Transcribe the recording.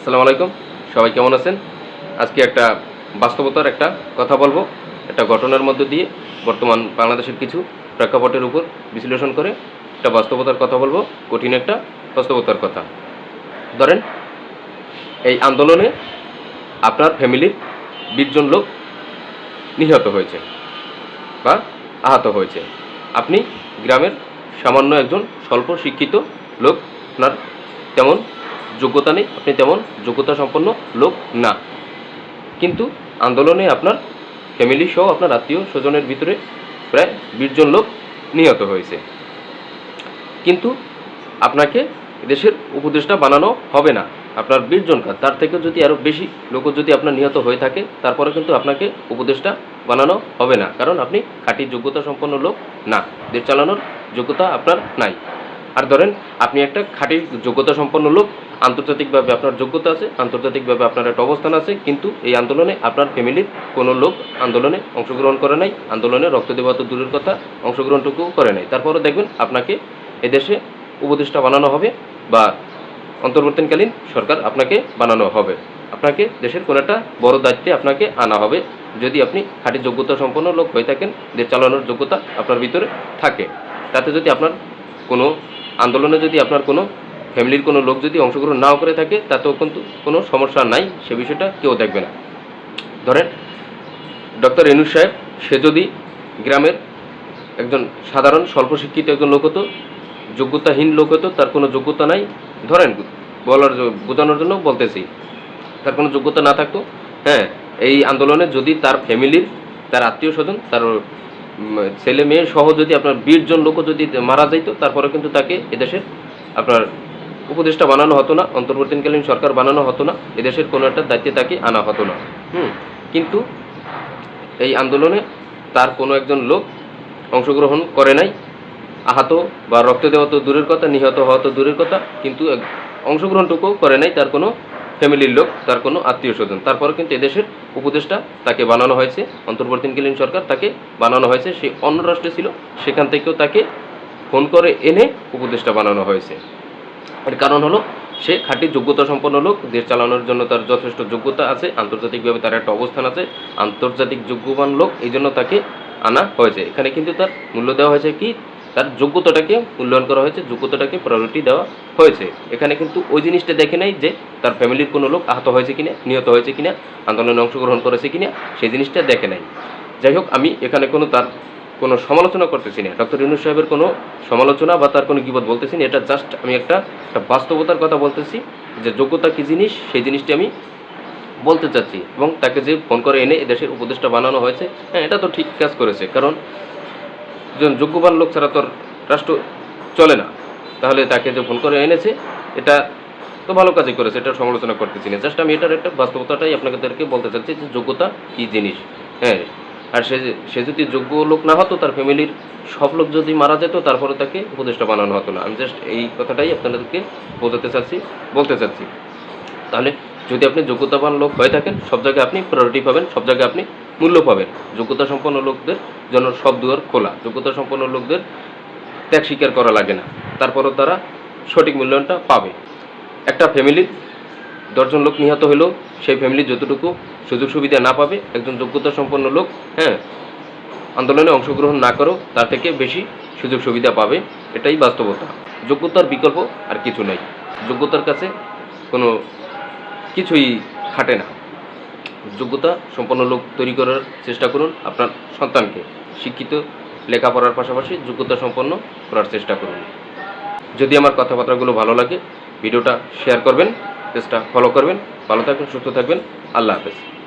আসসালামু আলাইকুম। সবাই কেমন আছেন? আজকে একটা বাস্তবতার একটা কথা বলব। একটা ঘটনার মধ্য দিয়ে বর্তমান বাংলাদেশের কিছু প্রেক্ষাপটের উপর বিশ্লেষণ করে একটা বাস্তবতার কথা বলব। কঠিন একটা বাস্তবতার কথা। ধরেন, এই আন্দোলনে আপনার ফ্যামিলির বিশজন লোক নিহত হয়েছে বা আহত হয়েছে। আপনি গ্রামের সামান্য একজন স্বল্প শিক্ষিত লোক, আপনার তেমন যোগ্যতা নেই, আপনি তেমন যোগ্যতা সম্পন্ন লোক না। কিন্তু আন্দোলনে আপনার ফ্যামিলি সহ আপনার আত্মীয় স্বজনের ভিতরে প্রায় বিশজন লোক নিহত হয়েছে। কিন্তু আপনাকে দেশের উপদেষ্টা বানানো হবে না। আপনার বিশজন কাজ, তার থেকে যদি আরও বেশি লোক যদি আপনার নিহত হয়ে থাকে তারপরে কিন্তু আপনাকে উপদেষ্টা বানানো হবে না। কারণ আপনি খাঁটি যোগ্যতা সম্পন্ন লোক না। দেশ চালানোর যোগ্যতা আপনার নাই। আর ধরেন, আপনি একটা খাঁটি যোগ্যতা সম্পন্ন লোক, আন্তর্জাতিকভাবে আপনার যোগ্যতা আছে, আন্তর্জাতিকভাবে আপনার একটা অবস্থান আছে, কিন্তু এই আন্দোলনে আপনার ফ্যামিলির কোনো লোক আন্দোলনে অংশগ্রহণ করে নাই, আন্দোলনে রক্ত দেওয়া তো দূরের কথা অংশগ্রহণটুকু করে নাই। তারপরে দেখবেন আপনাকে এদেশে উপদেষ্টা বানানো হবে বা অন্তর্বর্তীকালীন সরকার আপনাকে বানানো হবে। আপনাকে দেশের কোনো একটা বড় দায়িত্বে আপনাকে আনা হবে। যদি আপনি খাঁটি যোগ্যতা সম্পন্ন লোক হয়ে থাকেন, দেশ চালানোর যোগ্যতা আপনার ভিতরে থাকে। তাতে যদি আপনার কোনো আন্দোলনে যদি আপনার কোনো ফ্যামিলির কোনো লোক যদি অংশগ্রহণ নাও করে থাকে, তাতেও কিন্তু কোনো সমস্যা নাই, সে বিষয়টা কেউ দেখবে না। ধরেন, ডক্টর এনুস সাহেব, সে যদি গ্রামের একজন সাধারণ স্বল্প শিক্ষিত একজন লোক হতো, যোগ্যতাহীন লোক হতো, তার কোনো যোগ্যতা নাই। ধরেন, বলার বোঝানোর জন্য বলতেছি, তার কোনো যোগ্যতা না থাকতো হ্যাঁ এই আন্দোলনে যদি তার ফ্যামিলির, তার আত্মীয় স্বজন, তার ছেলে মেয়ে সহ যদি আপনার বিশ জন লোকও যদি মারা যাইতো, তারপরে কিন্তু তাকে এদেশের আপনার উপদেষ্টা বানানো হতো না, অন্তর্বর্তীকালীন সরকার বানানো হতো না, এদেশের কোনো একটা দায়িত্বে তাকে আনা হতো না। হুম, কিন্তু এই আন্দোলনে তার কোনো একজন লোক অংশগ্রহণ করে নাই। আহত বা রক্ত দেওয়া তো দূরের কথা, নিহত হওয়া তো দূরের কথা, কিন্তু অংশগ্রহণটুকু করে নাই, তার কোনো ফ্যামিলির লোক, তার কোনো আত্মীয় স্বজন। তারপরে কিন্তু এদেশের উপদেষ্টা তাকে বানানো হয়েছে অন্তর্বর্তীকালীন সরকার তাকে বানানো হয়েছে, সে অন্য রাষ্ট্রে ছিল, সেখান থেকেও তাকে ফোন করে এনে উপদেষ্টা বানানো হয়েছে। এর কারণ হলো, সে খাঁটি যোগ্যতা সম্পন্ন লোক, দেশ চালানোর জন্য তার যথেষ্ট যোগ্যতা আছে, আন্তর্জাতিকভাবে তার একটা অবস্থান আছে, আন্তর্জাতিক যোগ্যবান লোক, এই জন্য তাকে আনা হয়েছে। এখানে কিন্তু তার মূল্য দেওয়া হয়েছে কি? তার যোগ্যতাটাকে মূল্যায়ন করা হয়েছে, যোগ্যতাটাকে প্রায়োরিটি দেওয়া হয়েছে। এখানে কিন্তু ওই জিনিসটা দেখে নাই যে তার ফ্যামিলির কোনো লোক আহত হয়েছে কিনা, নিহত হয়েছে কিনা, আন্দোলনে অংশগ্রহণ করেছে কিনা, সেই জিনিসটা দেখে নাই। যাই হোক, আমি এখানে কোনো তার কোনো সমালোচনা করতেছি না। ডক্টর ইউনুস সাহেবের কোনো সমালোচনা বা তার কোনো বিপদ বলতেছি না। এটা জাস্ট আমি একটা একটা বাস্তবতার কথা বলতেছি যে যোগ্যতা কী জিনিস, সেই জিনিসটি আমি বলতে চাচ্ছি এবং তাকে যে ফোন করে এনে এদেশের উপদেষ্টা বানানো হয়েছে হ্যাঁ এটা তো ঠিক কাজ করেছে। কারণ একজন যোগ্যবান লোক ছাড়া তোর রাষ্ট্র চলে না। তাহলে তাকে যে ফোন করে এনেছে, এটা তো ভালো কাজই করেছে, এটা সমালোচনা করতেছি না। জাস্ট আমি এটার একটা বাস্তবতাটাই আপনাদেরকে বলতে চাচ্ছি যে যোগ্যতা কী জিনিস? হ্যাঁ আর সে সে যদি যোগ্য লোক না হতো, তার ফ্যামিলির সব লোক যদি মারা যেত, তারপরে তাকে উপদেষ্টা বানানো হতো না। আমি জাস্ট এই কথাটাই আপনাদেরকে বোঝাতে চাচ্ছি, বলতে চাচ্ছি। তাহলে যদি আপনি যোগ্যতাবান লোক হয়ে থাকেন, সব জায়গায় আপনি প্রায়োরিটি পাবেন, সব জায়গায় আপনি মূল্য পাবেন। যোগ্যতা সম্পন্ন লোকদের জন্য সব দুয়ার খোলা। যোগ্যতা সম্পন্ন লোকদের ত্যাগ স্বীকার করা লাগে না। তারপরও তারা সঠিক মূল্যায়নটা পাবে। একটা ফ্যামিলির দশজন লোক নিহত হলেও সেই ফ্যামিলি যতটুকু সুযোগ সুবিধা না পাবে, একজন যোগ্যতা সম্পন্ন লোক হ্যাঁ আন্দোলনে অংশগ্রহণ না করো তার থেকে বেশি সুযোগ সুবিধা পাবে, এটাই বাস্তবতা। যোগ্যতার বিকল্প আর কিছু নাই। যোগ্যতার কাছে কোনো কিছুই খাটে না। যোগ্যতা সম্পন্ন লোক তৈরি করার চেষ্টা করুন। আপনার সন্তানকে শিক্ষিত, লেখাপড়ার পাশাপাশি যোগ্যতা সম্পন্ন করার চেষ্টা করুন। যদি আমার কথাবার্তাগুলো ভালো লাগে, ভিডিওটা শেয়ার করবেন, পেজটা ফলো করবেন। ভালো থাকবেন, সুস্থ থাকবেন। আল্লাহ হাফেজ।